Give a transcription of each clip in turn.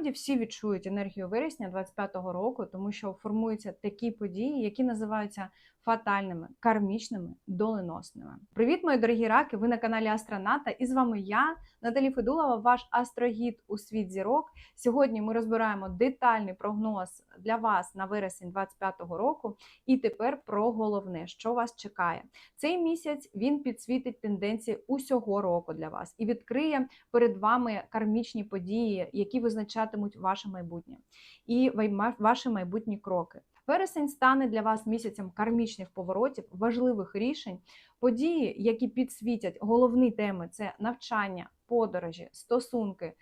насправді всі відчують енергію вересня 25-го року, тому що формуються такі події, які називаються фатальними, кармічними, доленосними. Привіт, мої дорогі раки! Ви на каналі Астроната, і з вами я, Наталі Федулова, ваш астрогід у світ зірок. Сьогодні ми розбираємо детальний прогноз для вас на вересень 25-го року. І тепер про головне, що вас чекає. Цей місяць він підсвітить тенденції усього року для вас і відкриє перед вами кармічні події, які визначатимуть ваше майбутнє і ваші майбутні кроки. Вересень стане для вас місяцем кармічних поворотів, важливих рішень, події, які підсвітять головні теми це навчання, подорожі, стосунки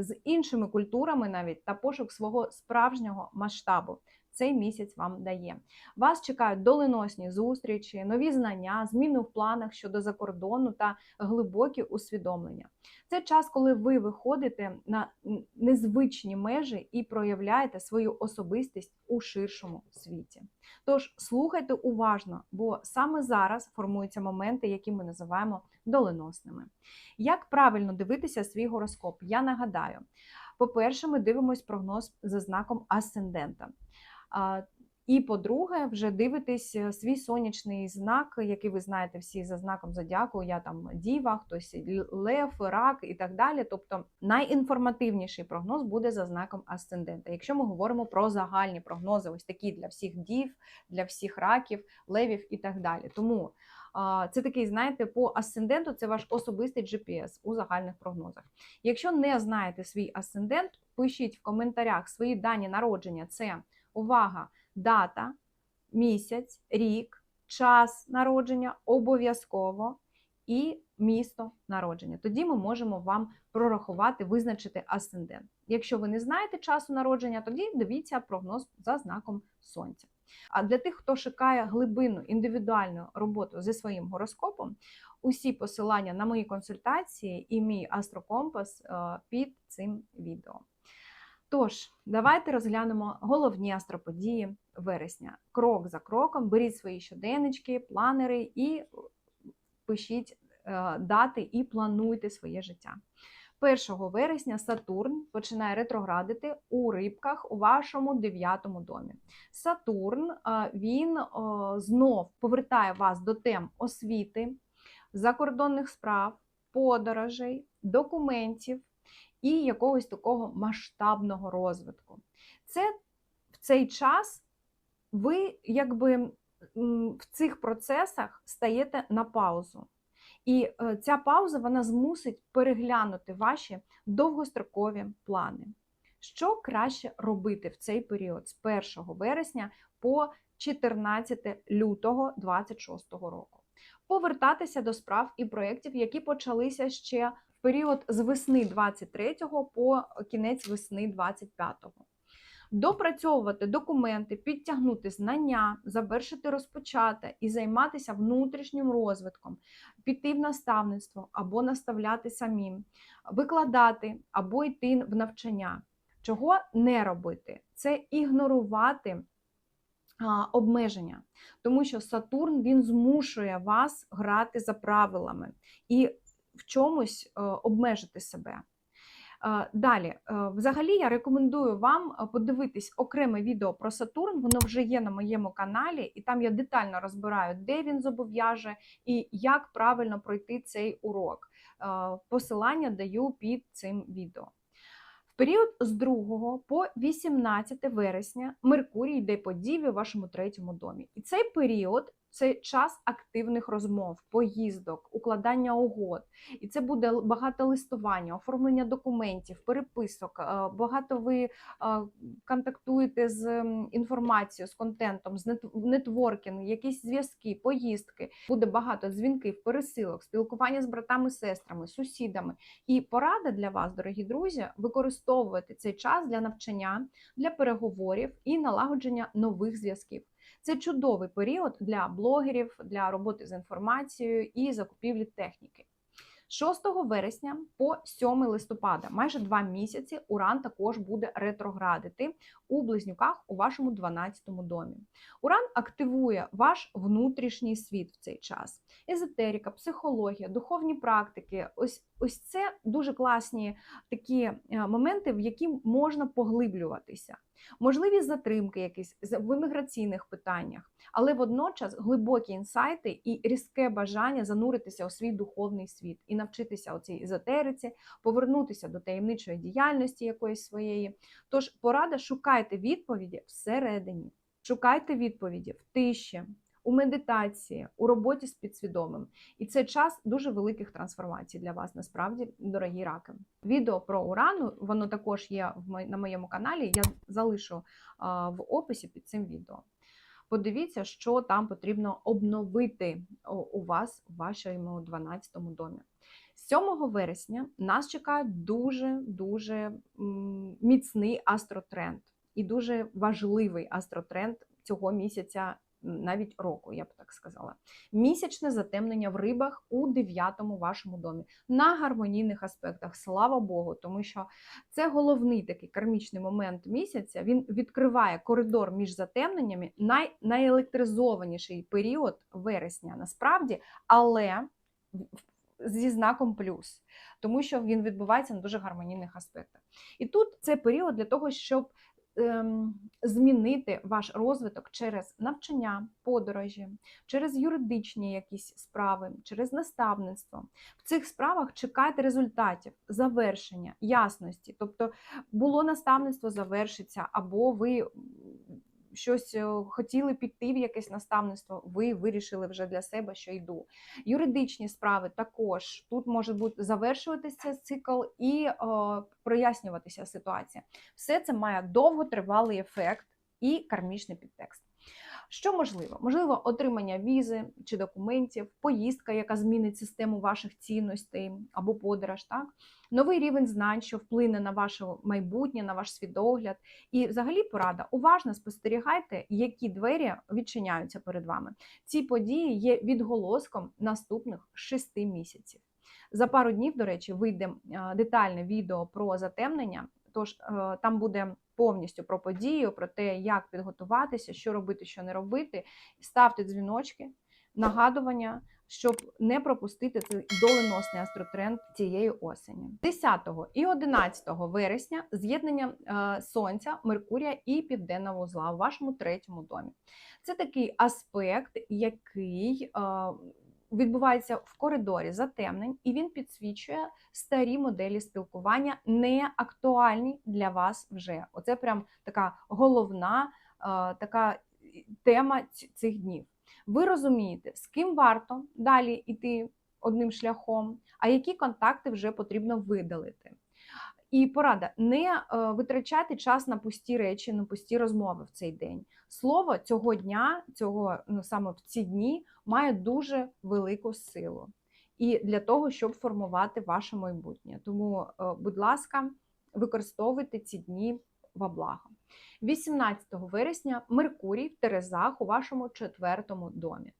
з іншими культурами, навіть та пошук свого справжнього масштабу цей місяць вам дає. Вас чекають доленосні зустрічі, нові знання, зміни в планах щодо закордону та глибокі усвідомлення. Це час, коли ви виходите на незвичні межі і проявляєте свою особистість у ширшому світі. Тож слухайте уважно, бо саме зараз формуються моменти, які ми називаємо доленосними. Як правильно дивитися свій гороскоп? Я нагадаю. По-перше, ми дивимось прогноз за знаком асцендента. І, по-друге, вже дивитесь е, свій сонячний знак, який ви знаєте всі за знаком зодіаку, Я там діва, хтось лев, рак і так далі. Тобто найінформативніший прогноз буде за знаком асцендента. Якщо ми говоримо про загальні прогнози, ось такі для всіх дів, для всіх раків, левів і так далі. Тому це такий, знаєте, по асценденту це ваш особистий GPS у загальних прогнозах. Якщо не знаєте свій асцендент, пишіть в коментарях свої дані народження. Це увага, дата, місяць, рік, час народження обов'язково і місто народження. Тоді ми можемо вам прорахувати, визначити асцендент. Якщо ви не знаєте часу народження, тоді дивіться прогноз за знаком сонця. А для тих, хто шукає глибинну індивідуальну роботу зі своїм гороскопом, усі посилання на мої консультації і мій астрокомпас е, під цим відео. Тож, давайте розглянемо головні астроподії вересня. Крок за кроком, беріть свої щоденнички, планери і пишіть е, дати і плануйте своє життя. 1 вересня Сатурн починає ретроградити у рибках у вашому дев'ятому домі. Сатурн е, він е, знов повертає вас до тем освіти, закордонних справ, подорожей, документів і якогось такого масштабного розвитку. Це в цей час ви якби в цих процесах стаєте на паузу. І е, ця пауза вона змусить переглянути ваші довгострокові плани. Що краще робити в цей період з 1 вересня по 14 лютого 2026 року? Повертатися до справ і проєктів, які почалися ще період з весни 23-го по кінець весни 25-го. Допрацьовувати документи, підтягнути знання, завершити розпочати і займатися внутрішнім розвитком, піти в наставництво або наставляти самим, викладати або йти в навчання. Чого не робити? Це ігнорувати обмеження, тому що Сатурн він змушує вас грати за правилами. І в чомусь е, обмежити себе. Е, далі, е, взагалі, я рекомендую вам подивитись окреме відео про Сатурн, воно вже є на моєму каналі, і там я детально розбираю, де він зобов'яже і як правильно пройти цей урок. Посилання даю під цим відео. В період з 2 по 18 вересня Меркурій йде по діві в вашому третьому домі. І цей період це час активних розмов, поїздок, укладання угод. І це буде багато листування, оформлення документів, переписок. Е, багато ви е, контактуєте з інформацією, з контентом, з нетворкінг, якісь зв'язки, поїздки. Буде багато дзвінків, пересилок, спілкування з братами, сестрами, сусідами. І порада для вас, дорогі друзі, використовувати цей час для навчання, для переговорів і налагодження нових зв'язків. Це чудовий період для блогерів, для роботи з інформацією і закупівлі техніки. 6 вересня по 7 листопада, майже два місяці, Уран також буде ретроградити у близнюках у вашому 12-му домі. Уран активує ваш внутрішній світ в цей час. Езотерика, психологія, духовні практики, ось ось це дуже класні такі е, моменти, в які можна поглиблюватися. Можливі затримки якісь в імміграційних питаннях, але водночас глибокі інсайти і різке бажання зануритися у свій духовний світ і навчитися оцій езотериці, повернутися до таємничої діяльності якоїсь своєї. Тож порада шукайте відповіді всередині, шукайте відповіді в тиші, у медитації, у роботі з підсвідомим. І це час дуже великих трансформацій для вас, насправді, дорогі раки. Відео про урану, воно також є в на моєму каналі. Я залишу в описі під цим відео. Подивіться, що там потрібно обновити у- у вас в вашому 12 домі. 7 вересня нас чекає дуже дуже м, міцний астротренд і дуже важливий астротренд цього місяця, навіть року, я б так сказала. Місячне затемнення в рибах у 9 вашому домі на гармонійних аспектах. Слава Богу, тому що це головний такий кармічний момент місяця. Він відкриває коридор між затемненнями, най, найелектризованіший період вересня насправді, але зі знаком плюс, тому що він відбувається на дуже гармонійних аспектах. І тут це період для того, щоб змінити ваш розвиток через навчання, подорожі, через юридичні якісь справи, через наставництво. В цих справах чекайте результатів, завершення, ясності. Тобто було наставництво, завершиться, або ви щось е, хотіли піти в якесь наставництво, ви вирішили вже для себе, що йду. Юридичні справи також тут може бути завершуватися цикл і о, прояснюватися ситуація. Все це має довготривалий ефект і кармічний підтекст. Що можливо? Можливо, отримання візи чи документів, поїздка, яка змінить систему ваших цінностей або подорож, так? новий рівень знань, що вплине на ваше майбутнє, на ваш свідогляд. І взагалі порада уважно спостерігайте, які двері відчиняються перед вами. Ці події є відголоском наступних шести місяців. За пару днів, до речі, вийде е, детальне відео про затемнення. Тож е, там буде повністю про подію, про те, як підготуватися, що робити, що не робити. Ставте дзвіночки, нагадування, щоб не пропустити цей доленосний астротренд цієї осені. 10 і 11 вересня з'єднання е, Сонця, Меркурія і Південного вузла у вашому третьому домі. Це такий аспект, який е, відбувається в коридорі затемнень, і він підсвічує старі моделі спілкування, не актуальні для вас вже. Оце прям така головна е, така тема цих днів. Ви розумієте, з ким варто далі йти одним шляхом, а які контакти вже потрібно видалити. І порада: не е, витрачати час на пусті речі, на пусті розмови в цей день. Слово цього дня, цього ну саме в ці дні, має дуже велику силу. І для того, щоб формувати ваше майбутнє. Тому, е, будь ласка, використовуйте ці дні во благо. 18 вересня Меркурій в Терезах у вашому четвертому домі.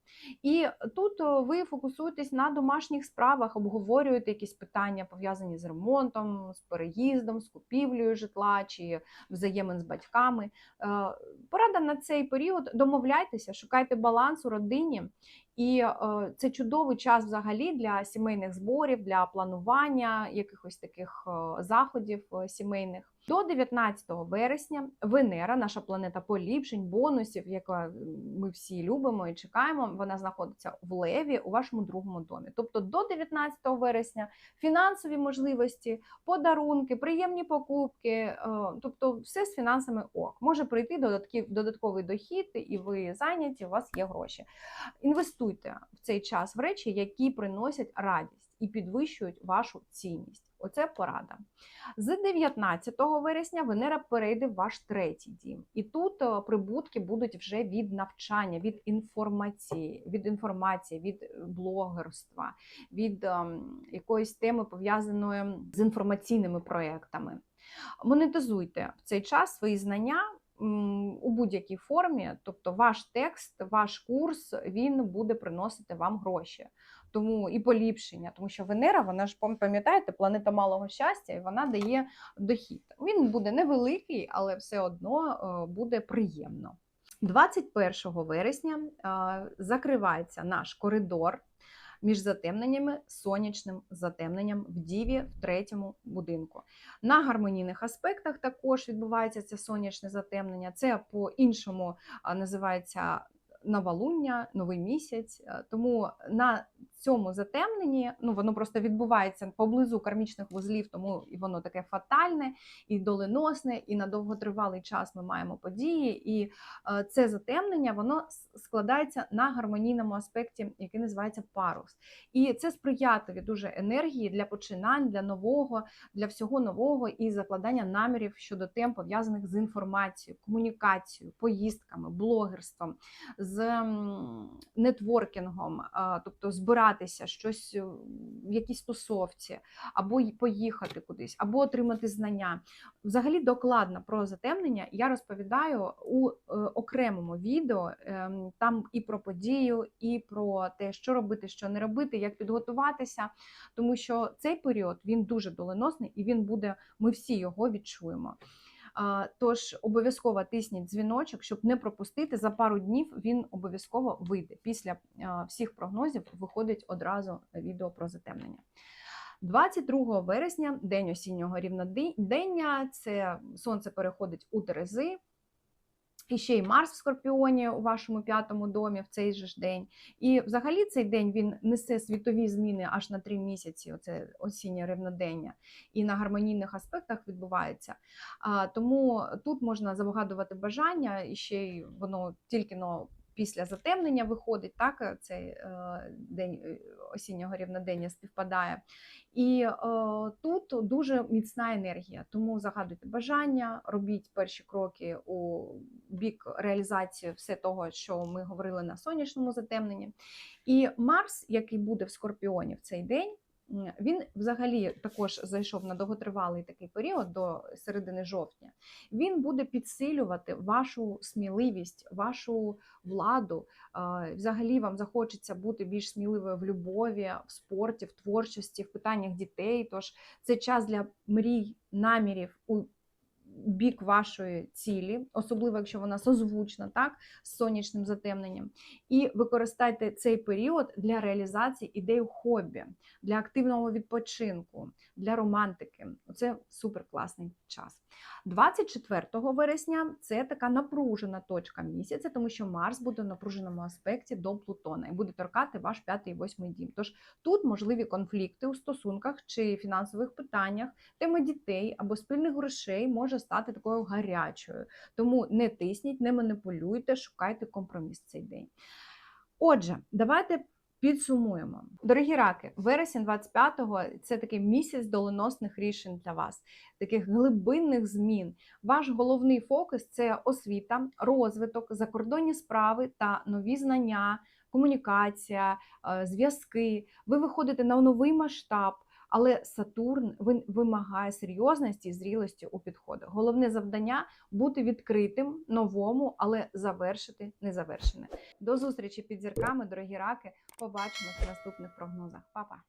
І тут ви фокусуєтесь на домашніх справах, обговорюєте якісь питання пов'язані з ремонтом, з переїздом, з купівлею житла чи взаємин з батьками. Е, Порада на цей період домовляйтеся, шукайте баланс у родині. І е, це чудовий час взагалі для сімейних зборів, для планування якихось таких е, заходів сімейних. До 19 вересня Венера, наша планета поліпшень, бонусів, яку ми всі любимо і чекаємо, вона знаходиться в Леві у вашому другому домі. Тобто до 19 вересня фінансові можливості, подарунки, приємні покупки, е, тобто все з фінансами ок. Може прийти додатковий дохід, і ви зайняті, у вас є гроші. Інвестуйте в цей час в речі, які приносять радість і підвищують вашу цінність. Оце порада. З 19 вересня Венера перейде в ваш третій дім, і тут е, прибутки будуть вже від навчання, від інформації, від інформації, від е, блогерства, від ем, якоїсь теми пов'язаної з інформаційними проектами. Монетизуйте в цей час свої знання у будь-якій формі, тобто ваш текст, ваш курс він буде приносити вам гроші. Тому і поліпшення, тому що Венера, вона ж пам'ятаєте, планета малого щастя, і вона дає дохід. Він буде невеликий, але все одно е, буде приємно. 21 вересня е, закривається наш коридор між затемненнями, сонячним затемненням в Діві в третьому будинку. На гармонійних аспектах також відбувається це сонячне затемнення. Це по-іншому називається новолуння, новий місяць. Е, Тому на цьому затемненні ну воно просто відбувається поблизу кармічних вузлів, тому і воно таке фатальне і доленосне, і на довготривалий час ми маємо події. І е, це затемнення воно складається на гармонійному аспекті, який називається парус. І це сприятливі дуже енергії для починань, для нового, для всього нового і закладання намірів щодо тем пов'язаних з інформацією, комунікацією, поїздками, блогерством, з нетворкінгом, а, тобто збиратися щось е, в якійсь тусовці, або поїхати кудись, або отримати знання. Взагалі докладно про затемнення я розповідаю у е, окремому відео. ем, Там і про подію, і про те, що робити, що не робити, як підготуватися. Тому що цей період він дуже доленосний і він буде, ми всі його відчуємо. Тож обов'язково тисніть дзвіночок, щоб не пропустити. За пару днів він обов'язково вийде. Після всіх прогнозів виходить одразу відео про затемнення. 22 вересня, день осіннього рівнодення, це сонце переходить у Терези. І ще й Марс в Скорпіоні у вашому п'ятому домі в цей же ж день. І взагалі цей день він несе світові зміни аж на три місяці. Оце осіннє рівнодення, і на гармонійних аспектах відбувається. А, тому тут можна завгадувати бажання, і ще й воно тільки но після затемнення виходить. Так, цей е, день е, осіннього рівнодення співпадає. І е, тут дуже міцна енергія, тому загадуйте бажання, робіть перші кроки у бік реалізації все того, що ми говорили на сонячному затемненні. І Марс, який буде в Скорпіоні в цей день, він взагалі також зайшов на довготривалий такий період до середини жовтня. Він буде підсилювати вашу сміливість, вашу владу. Е, Взагалі вам захочеться бути більш сміливою в любові, в спорті, в творчості, в питаннях дітей. Тож це час для мрій, намірів у бік вашої цілі, особливо якщо вона созвучна, так, з сонячним затемненням. І використайте цей період для реалізації ідей хобі, для активного відпочинку, для романтики. Це супер класний час. 24 вересня це така напружена точка місяця, тому що Марс буде в напруженому аспекті до Плутона і буде торкати ваш п'ятий і восьмий дім. Тож тут можливі конфлікти у стосунках чи фінансових питаннях, тема дітей або спільних грошей може стати такою гарячою. Тому не тисніть, не маніпулюйте, шукайте компроміс цей день. Отже, давайте підсумуємо. Дорогі раки, вересень 25-го – це такий місяць доленосних рішень для вас, таких глибинних змін. Ваш головний фокус це освіта, розвиток, закордонні справи та нові знання, комунікація, е, зв'язки. Ви виходите на новий масштаб. Але Сатурн він вимагає серйозності і зрілості у підходах. Головне завдання бути відкритим, новому, але завершити незавершене. До зустрічі під зірками, дорогі раки. Побачимось в наступних прогнозах. Па-па!